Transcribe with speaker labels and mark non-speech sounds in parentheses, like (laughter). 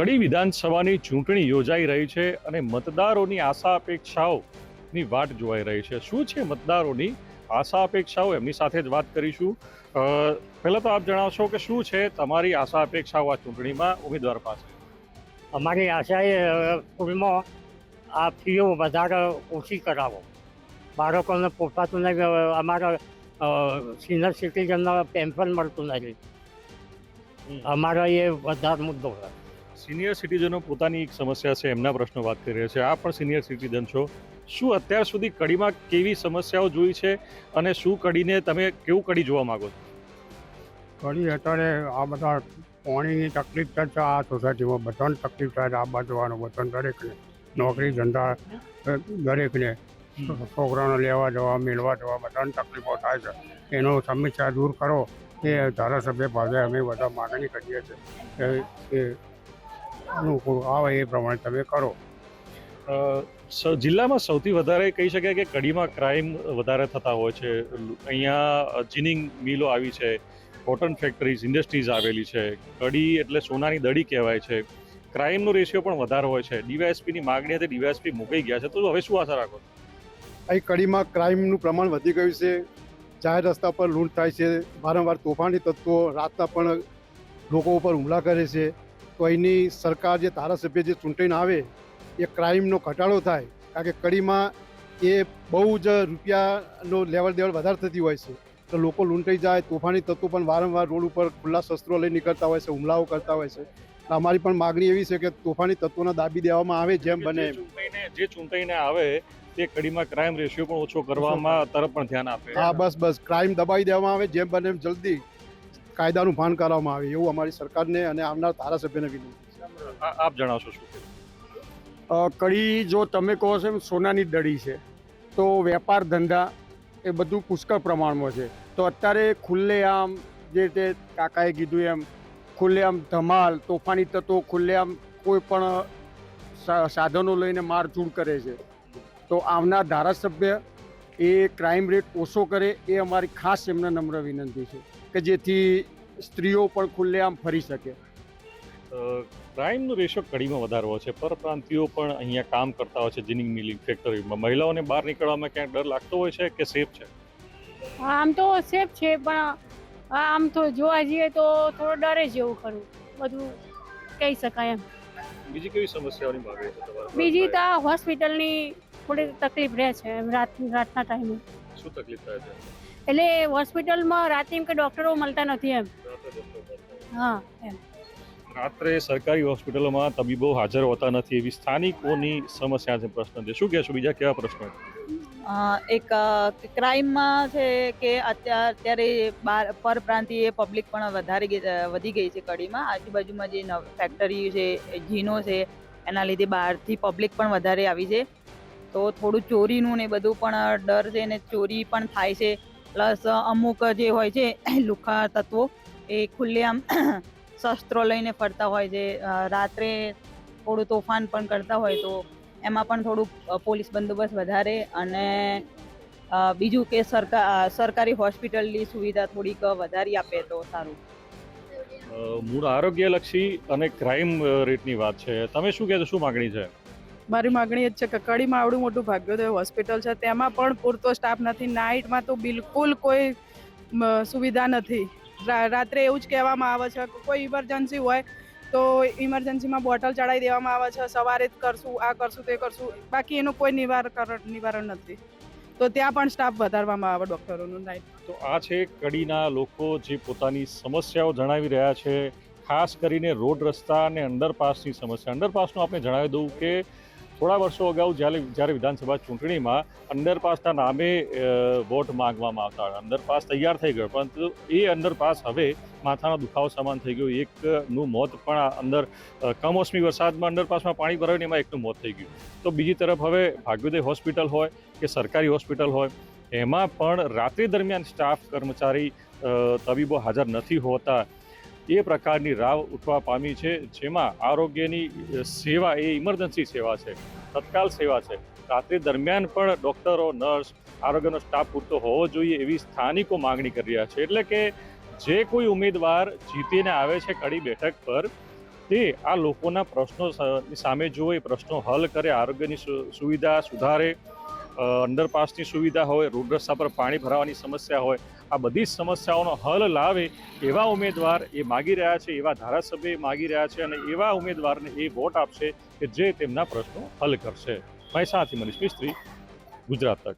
Speaker 1: કડી વિધાનસભાની ચૂંટણી યોજાઈ રહી છે અને મતદારોની આશા અપેક્ષાઓની વાટ જોવાઈ રહી છે. શું છે મતદારોની આશા અપેક્ષાઓ? એમની સાથે જ વાત કરીશું. પહેલાં તો આપ જણાવશો કે શું છે તમારી આશા અપેક્ષાઓ આ ચૂંટણીમાં? ઉમેદવાર પાસે.
Speaker 2: અમારી આશા એ સ્કૂલમાં આ ફીઓ વધારે ઓછી કરાવો. બાળકોને પોસાતું નહીં અમારા સિનિયર સિટીઝનને પેન્શન મળતું નથી અમારો એ વધારે મુદ્દો છે.
Speaker 1: સિનિયર સિટીઝનો પોતાની એક સમસ્યા છે એમના પ્રશ્નો વાત કરી રહ્યા છે. આ પણ સિનિયર સિટીઝન છો. શું અત્યાર સુધી કડીમાં કેવી સમસ્યાઓ જોઈ છે અને શું કડીને તમે કેવું કડી જોવા માંગો છો?
Speaker 3: કડી અત્યારે આ બધા પાણીની તકલીફ થશે આ સોસાયટીમાં બધાને તકલીફ થાય છે આ બાજવાનું બધાને દરેકને. નોકરી ધંધા દરેકને. છોકરાઓને લેવા જવા મેળવા જવા બધાને તકલીફો થાય છે. એનો સમસ્યા દૂર કરો એ ધારાસભ્ય પાસે અમે બધા માગણી કરીએ છીએ. એ અનુકૂળ આવે એ પ્રમાણે તમે કરો.
Speaker 1: જિલ્લામાં સૌથી વધારે કહી શકાય કે કડીમાં ક્રાઇમ વધારે થતા હોય છે. અહીંયા જીનિંગ મિલો આવી છે કોટન ફેક્ટરીઝ ઇન્ડસ્ટ્રીઝ આવેલી છે. કડી એટલે સોનાની દડી કહેવાય છે. ક્રાઇમનો રેશિયો પણ વધારે હોય છે. ડીવાયએસપીની માગણી હતી ડીવાયએસપી મુકાઈ ગયા છે. તો હવે શું આશા રાખો?
Speaker 4: અહીં કડીમાં ક્રાઇમનું પ્રમાણ વધી ગયું છે. જાહેર રસ્તા પર લૂંટ થાય છે. વારંવાર તોફાની તત્વો રાતના પણ લોકો ઉપર હુમલા કરે છે. તો અહીંની સરકાર જે ધારાસભ્ય જે ચૂંટાઈને આવે એ ક્રાઇમનો ઘટાડો થાય કારણ કે કડીમાં એ બહુ જ રૂપિયાનો લેવલ દેવલ વધારે થતી હોય છે. તો લોકો લૂંટાઈ જાય તોફાની તત્વો પણ વારંવાર રોડ ઉપર ખુલ્લા શસ્ત્રો લઈ નીકળતા હોય છે હુમલાઓ કરતા હોય છે. અમારી પણ માગણી એવી છે કે તોફાની તત્વોને દાબી દેવામાં આવે જેમ બને
Speaker 1: જે
Speaker 4: ચૂંટણીને
Speaker 1: ચૂંટાઈને આવે તે કડીમાં ક્રાઇમ રેશિયો પણ ઓછો કરવામાં તરફ પણ ધ્યાન આપે.
Speaker 4: હા બસ બસ. ક્રાઇમ દબાવી દેવામાં આવે જેમ બને એમ જલ્દી. કાયદાનું ભાન કરવામાં આવે એવું અમારી સરકારને અને આવનાર ધારાસભ્યને વિનંતી છે.
Speaker 1: આપ જણાવશો શું
Speaker 3: કડી જો તમે કહો છો એમ સોનાની દડી છે તો વેપાર ધંધા એ બધું પુષ્કળ પ્રમાણમાં છે. તો અત્યારે ખુલ્લેઆમ જે રીતે કાકાએ કીધું એમ ખુલ્લેઆમ ધમાલ તોફાની તત્વો ખુલ્લેઆમ કોઈ પણ સા- સાધનો લઈને મારઝૂડ કરે છે. તો આવનાર ધારાસભ્ય એ ક્રાઇમ રેટ ઓછો કરે એ અમારી ખાસ એમને નમ્ર વિનંતી છે. કે જેથી સ્ત્રીઓ પણ ખુલ્લેઆમ ફરી શકે.
Speaker 1: ક્રાઇમનો રેશિયો કડીમાં વધારવો હોય છે. પરપ્રાંતિયો પણ અહીંયા કામ કરતા હોય છે. જીનિંગ મિલિંગ ફેક્ટરીમાં મહિલાઓને બહાર નીકળવામાં ક્યાંક ડર લાગતો હોય છે કે સેફ છે?
Speaker 5: આમ તો સેફ છે પણ આમ તો જોવા જઈએ તો થોડો ડરે જેવું ખરું. બધું કહી શકાય એમ.
Speaker 1: બીજી કેવી સમસ્યાઓની માગણી છે તમારે
Speaker 5: બીજી તો આ હોસ્પિટલની થોડી તકલીફ રહે છે એમ રાત રાતના ટાઈમે
Speaker 1: શું તકલીફ થાય છે?
Speaker 5: એટલે હોસ્પિટલમાં રાતે એમ કે ડૉક્ટરો મળતા નથી એમ. હા એમ.
Speaker 1: રાત્રે સરકારી હોસ્પિટલોમાં તબીબો હાજર હોતા નથી એવી સ્થાનિકોની સમસ્યા છે પ્રશ્ન છે. શું કહેશો બીજા કેવા પ્રશ્નો
Speaker 6: એક ક્રાઇમમાં છે કે અત્યાર અત્યારે બાર પરપ્રાંતીય પબ્લિક પણ વધારે વધી ગઈ છે કડીમાં. આજુબાજુમાં જે નવ- ફેક્ટરી છે જીનો છે એના લીધે બહારથી પબ્લિક પણ વધારે આવી છે. તો થોડું ચોરીનું ને બધું પણ ડર છે ને ચોરી પણ થાય છે. પ્લસ અમુક જે હોય છે, (coughs) લુખા તત્વો, એ ખુલ્લેઆમ (coughs) શસ્ત્રો લઈને ફરતા હોય છે. રાત્રે થોડું તોફાન પણ કરતા હોય તો એમાં પણ થોડું પોલીસ બંદોબસ્ત વધારે અને બીજું કે સરકાર સરકારી હોસ્પિટલની સુવિધા થોડીક વધારી આપે તો સારું.
Speaker 1: મૂળ આરોગ્યલક્ષી અને ક્રાઇમ રેટની વાત છે. તમે શું કહેશો? શું માગણી છે?
Speaker 7: મારી માગણી જ છે કે કડીમાં આવડું મોટું ભાગ્યોદય હોસ્પિટલ છે. તેમાં પણ પૂરતો સ્ટાફ નથી. નાઇટમાં તો બિલકુલ કોઈ સુવિધા નથી. રાત્રે એવું જ કહેવામાં આવે છે કોઈ ઇમરજન્સી હોય તો ઇમરજન્સીમાં બોટલ ચડાવી દેવામાં આવે છે. સવારે જ કરશું, આ કરશું, તે કરશું. બાકી એનું કોઈ નિવારણ નિવારણ નથી. તો ત્યાં પણ સ્ટાફ વધારવામાં આવે ડૉક્ટરોનું નાઇટ
Speaker 1: તો આ છે કડીના લોકો જે પોતાની સમસ્યાઓ જણાવી રહ્યા છે. ખાસ કરીને રોડ રસ્તા અને અંડરપાસની સમસ્યા. અંડરપાસનું આપણે જણાવી દઉં કે થોડા વર્ષો અગાઉ જ્યારે જ્યારે વિધાનસભા ચૂંટણીમાં અંડરપાસના નામે વોટ માંગવામાં આવતા અંડરપાસ તૈયાર થઈ ગયો, પરંતુ એ અંડરપાસ હવે માથાનો દુખાવો સમાન થઈ ગયો. એકનું મોત પણ અંદર કમોસમી વરસાદમાં અંડરપાસમાં પાણી ભરાયું એમાં એકનું મોત થઈ ગયું. તો બીજી તરફ હવે ભાગ્યોદય હોસ્પિટલ હોય કે સરકારી હોસ્પિટલ હોય, એમાં પણ રાત્રિ દરમિયાન સ્ટાફ કર્મચારી તબીબો હાજર નથી હોતા. એ પ્રકારની રાવ ઉઠવા પામી છે, જેમાં આરોગ્યની સેવા એ ઇમરજન્સી સેવા છે, તત્કાલ સેવા છે. રાત્રિ દરમિયાન પણ ડૉક્ટરો, નર્સ, આરોગ્યનો સ્ટાફ પૂરતો હોવો જોઈએ એવી સ્થાનિકો માગણી કરી રહ્યા છે. એટલે કે જે કોઈ ઉમેદવાર જીતીને આવે છે કડી બેઠક પર, તે આ લોકોના પ્રશ્નો સામે જુએ પ્રશ્નો હલ કરે, આરોગ્યની સુવિધા સુધારે અંડરપાસની સુવિધા હોય, રોડ રસ્તા પર પાણી ભરાવાની સમસ્યા હોય આ બધી જ સમસ્યાઓનો હલ લાવે એવા ઉમેદવાર એ માગી રહ્યા છે, એવા ધારાસભ્ય માગી રહ્યા છે અને એવા ઉમેદવારને એ વોટ આપશે કે જે તેમના પ્રશ્નો હલ કરશે. મહેસાણાથી મનીષ મિસ્ત્રી, ગુજરાત તક.